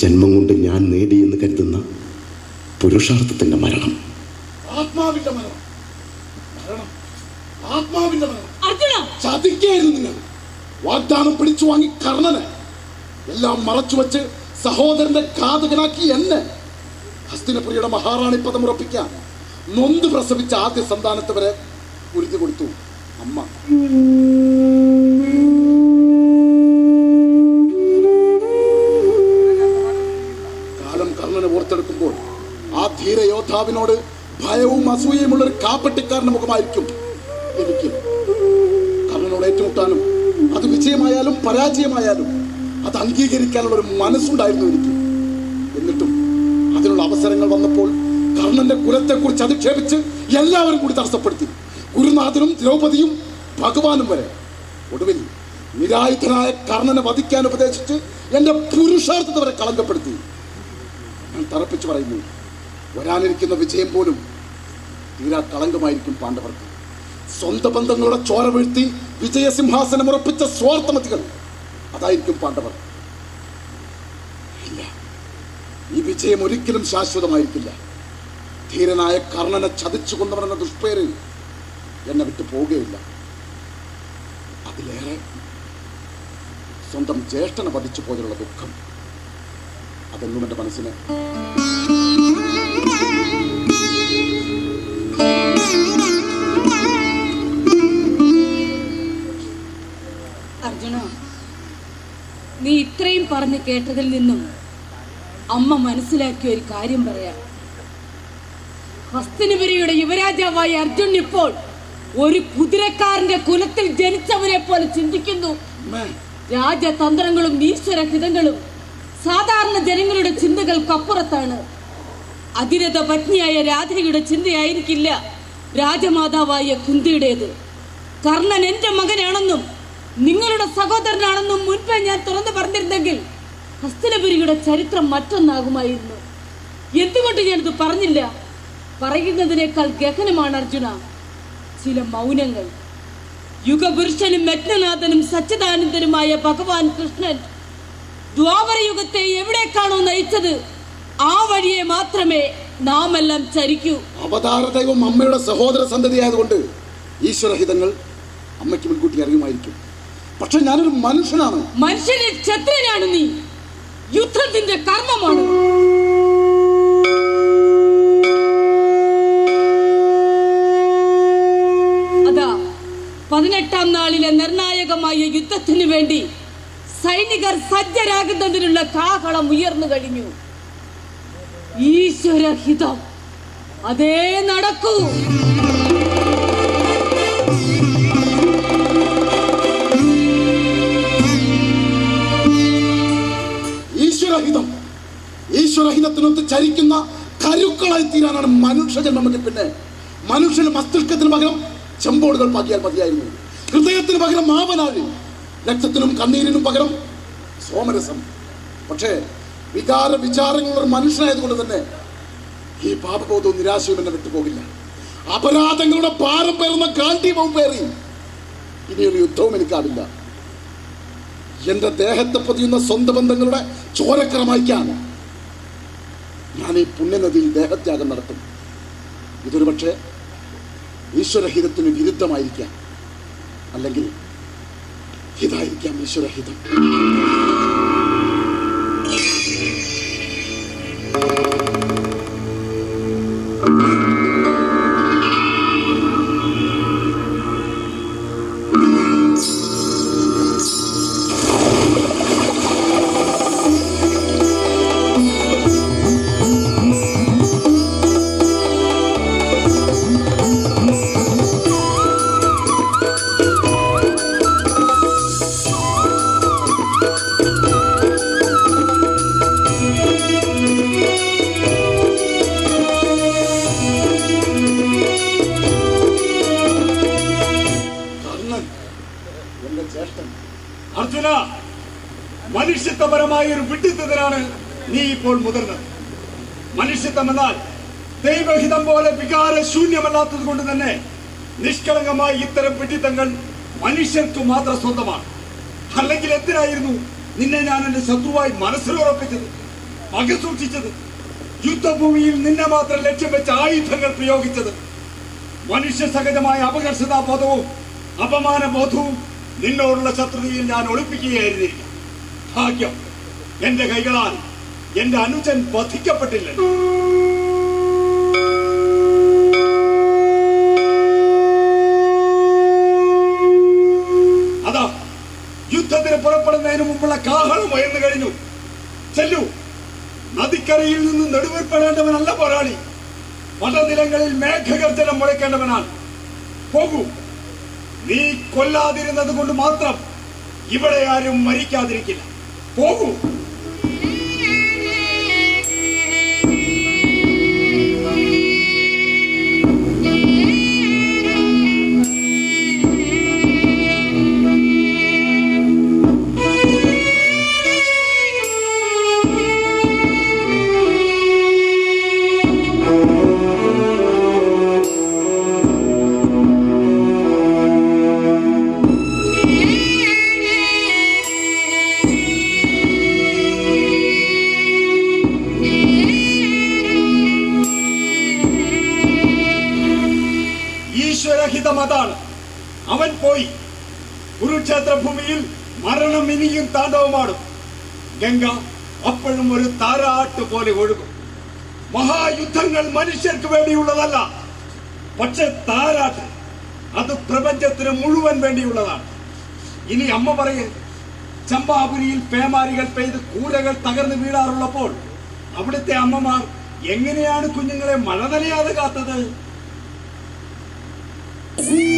ജന്മം കൊണ്ട് ഞാൻ നേടി എന്ന് കരുതുന്ന പുരുഷാർത്ഥത്തിന്റെ മരണം. ആത്മാവിന്റെ മരണം. മരണം. ആത്മാവിന്റെ മരണം. ചതിക്കായിരുന്നു നിങ്ങൾ. വാഗ്ദാനം പിടിച്ചു വാങ്ങി കർണന്. എല്ലാം മറച്ചു വെച്ച് സഹോദരന്റെ കാതകനാക്കി എന്നെ ഹസ്തിനപുരിയുടെ മഹാറാണി പദം ഉറപ്പിക്കാൻ നൊന്ത് പ്രസവിച്ച ആദ്യ സന്താനത്തെ വരെ ഉരുതി കൊടുത്തു അമ്മ. യോദ്ധാവിനോട് ഭയവും അസൂയയുമുള്ള ഒരു കാപ്പട്ടിക്കാരന്റെ മുഖമായിരിക്കും. എനിക്ക് കർണനോട് ഏറ്റുമുട്ടാനും അത് വിജയമായാലും പരാജയമായാലും അത് അംഗീകരിക്കാനുള്ള ഒരു മനസ്സുണ്ടായിരുന്നു എനിക്ക്. എന്നിട്ടും അതിനുള്ള അവസരങ്ങൾ വന്നപ്പോൾ കർണന്റെ കുലത്തെക്കുറിച്ച് അധിക്ഷേപിച്ച് എല്ലാവരും കൂടി തടസ്സപ്പെടുത്തി. ഗുരുനാഥനും ദ്രൗപദിയും ഭഗവാനും വരെ. ഒടുവിൽ നിരായുധനായ കർണനെ വധിക്കാൻ ഉപദേശിച്ച് എന്റെ പുരുഷാർത്ഥത വരെ കളങ്കപ്പെടുത്തി. ഞാൻ തറപ്പിച്ചു പറയുന്നു വരാനിരിക്കുന്ന വിജയം പോലും തീരാ കളങ്കമായിരിക്കും പാണ്ഡവർക്ക്. സ്വന്തം ബന്ധങ്ങളുടെ ചോര വീഴ്ത്തി വിജയസിംഹാസനം ഉറപ്പിച്ച സ്വാർത്ഥമതികൾ അതായിരിക്കും പാണ്ഡവർ. ഇല്ല ഈ വിജയം ഒരിക്കലും ശാശ്വതമായിരിക്കില്ല. ധീരനായ കർണനെ ചതിച്ചു കൊന്നവരെന്ന ദുഷ്പേര് എന്നെ വിട്ടു പോവുകയില്ല. അതിലേറെ സ്വന്തം ജ്യേഷ്ഠനെ വധിച്ചു പോയതിലുള്ള ദുഃഖം അതെന്നും എന്റെ മനസ്സിന് നീ ഇത്രയും പറഞ്ഞു കേട്ടതിൽ നിന്നും അമ്മ മനസ്സിലാക്കിയ ഒരു കാര്യം പറയാം. ഹസ്തിനപുരിയുടെ യുവരാജാവായ അർജുൻ ഇപ്പോൾ ഒരു കുതിരക്കാരന്റെ കുലത്തിൽ ജനിച്ചവനെ പോലെ ചിന്തിക്കുന്നു. രാജതന്ത്രങ്ങളും ഈശ്വരഹിതങ്ങളും സാധാരണ ജനങ്ങളുടെ ചിന്തകൾക്കപ്പുറത്താണ്. അതിരഥ പത്നിയായ രാധയുടെ ചിന്തയായിരിക്കില്ല രാജമാതാവായ കുന്തിയുടേത്. കർണൻ എന്റെ മകനാണെന്നും നിങ്ങളുടെ സഹോദരനാണെന്നും മുൻപേ ഞാൻ തുറന്നു പറഞ്ഞിരുന്നെങ്കിൽ ഹസ്തനപുരിയുടെ ചരിത്രം മറ്റൊന്നാകുമായിരുന്നു. എന്തുകൊണ്ട് ഞാനിത് പറഞ്ഞില്ല? പറയുന്നതിനേക്കാൾ ഗഹനമാണ് അർജുന. ചില മൗനങ്ങൾ. യുഗപുരുഷനും യജ്ഞനാഥനും സച്ചിദാനന്ദനുമായ ഭഗവാൻ കൃഷ്ണൻ ദ്വാപരയുഗത്തെ എവിടേക്കാണോ നയിച്ചത്? ആ വഴിയെ മാത്രമേ നാം എല്ലാം ചരിക്കൂ. അവതാര ദൈവം അമ്മയുടെ സഹോദര സന്തതി ആയതുകൊണ്ട് ഈശ്വരഹിതങ്ങൾ അമ്മയ്ക്ക് മുൻകൂട്ടി അറിയുമായിരിക്കും. പക്ഷെ ഞാനൊരു മനുഷ്യനാണ്. മനുഷ്യനെ ക്ഷത്രിയനാണ് നീ. യുദ്ധത്തിന്റെ കർമ്മമാണ്. അതാ പതിനെട്ടാം നാളിലെ നിർണായകമായ യുദ്ധത്തിനു വേണ്ടി സൈനികർ സജ്ജരാകുന്നതിനുള്ള കാഹളം ഉയർന്നു കഴിഞ്ഞു. ഈശ്വരഹിതം. അതേ നടക്കൂ. ഈശ്വരഹിതം. ഈശ്വരഹിതത്തിനൊത്ത് ചരിക്കുന്ന കരുക്കളായി തീരാനാണ് മനുഷ്യജന്മമെങ്കിൽ പിന്നെ മനുഷ്യന് മസ്തിഷ്കത്തിന് പകരം ചെമ്പോടുകൾ പാകിയാൽ മതിയായിരുന്നു. ഹൃദയത്തിന് പകരം മാവനാഴി രക്തത്തിനും കണ്ണീരിനും പകരം സോമരസം. പക്ഷേ വികാര വിചാരങ്ങളുള്ള ഒരു മനുഷ്യനായതുകൊണ്ട് തന്നെ ഈ പാപബോധവും നിരാശയും എന്നെ വിട്ടുപോകില്ല അപരാധങ്ങളുടെ ഭാരം പേർന്ന ഗാന്ധീവവും പേറി ഇനിയൊരു യുദ്ധവും എനിക്കാവില്ല. എന്റെ ദേഹത്തെ പൊതിയുന്ന സ്വന്തം ബന്ധങ്ങളുടെ ചോരക്രമയ്ക്കാൻ ഞാൻ ഈ പുണ്യനദിയിൽ ദേഹത്യാഗം നടത്തും. ഇതൊരു പക്ഷേ ഈശ്വരഹിതത്തിന് വിരുദ്ധമായിരിക്കാം. അല്ലെങ്കിൽ ഹിതായിരിക്കാം ഈശ്വരഹിതം. ഒരു വിഡിത്തത്തിലാണ് നീ ഇപ്പോൾ മുതിർന്നത്. മനുഷ്യത്വം എന്നാൽ ദൈവഹിതം പോലെ വികാര ശൂന്യമല്ലാത്തത് കൊണ്ട് തന്നെ നിഷ്കളങ്കമായി ഇത്തരം പിടിത്തങ്ങൾ മനുഷ്യർക്ക് മാത്രം സ്വന്തമാണ്. അല്ലെങ്കിൽ എന്തിനായിരുന്നു നിന്നെ ഞാൻ എന്റെ ശത്രുവായി മനസ്സിലുറപ്പിച്ചത് പക സൂക്ഷിച്ചത് യുദ്ധഭൂമിയിൽ നിന്നെ മാത്രം ലക്ഷ്യം വെച്ച ആയുധങ്ങൾ പ്രയോഗിച്ചത്? മനുഷ്യ സഹജമായ അപകർഷതാ ബോധവും അപമാന ബോധവും നിന്നോടുള്ള ശത്രുതയിൽ ഞാൻ ഒളിപ്പിക്കുകയായിരുന്നില്ല ഭാഗ്യം. എന്റെ കൈകളാൽ എന്റെ അനുജൻ വധിക്കപ്പെട്ടില്ല. അതാ യുദ്ധത്തിന് പുറപ്പെടുന്നതിന് മുമ്പുള്ള കാഹളം ഉയർന്നു കഴിഞ്ഞു. ചെല്ലു നദിക്കരയിൽ നിന്ന് നെടുവേർപ്പെടേണ്ടവനല്ല പോരാളി. വടനിലങ്ങളിൽ മേഘഗർജനം മുഴക്കേണ്ടവനാണ് പോകൂ നീ കൊല്ലാതിരുന്നത് കൊണ്ട് മാത്രം ഇവിടെ ആരും മരിക്കാതിരിക്കില്ല. പോകൂ. ഈശ്വരഹിതം അതാണ്. അവൻ പോയി. കുരുക്ഷേത്ര ഭൂമിയിൽ മരണം ഇനിയും താണ്ഡവമാടും ഗംഗ അപ്പോഴും ഒരു താരാട്ട് പോലെ ഒഴുകും. മഹായുദ്ധങ്ങൾ മനുഷ്യർക്ക് വേണ്ടിയുള്ളതല്ല പക്ഷെ താരാട്ട് അത് പ്രപഞ്ചത്തിന് മുഴുവൻ വേണ്ടിയുള്ളതാണ്. ഇനി അമ്മ പറയേ ചമ്പാപുരിയിൽ പേമാരികൾ പെയ്ത് കൂരകൾ തകർന്നു വീഴാറുള്ളപ്പോൾ അവിടുത്തെ അമ്മമാർ എങ്ങനെയാണ് കുഞ്ഞുങ്ങളെ മഴ നനയാതെ കാത്തത്? ഈ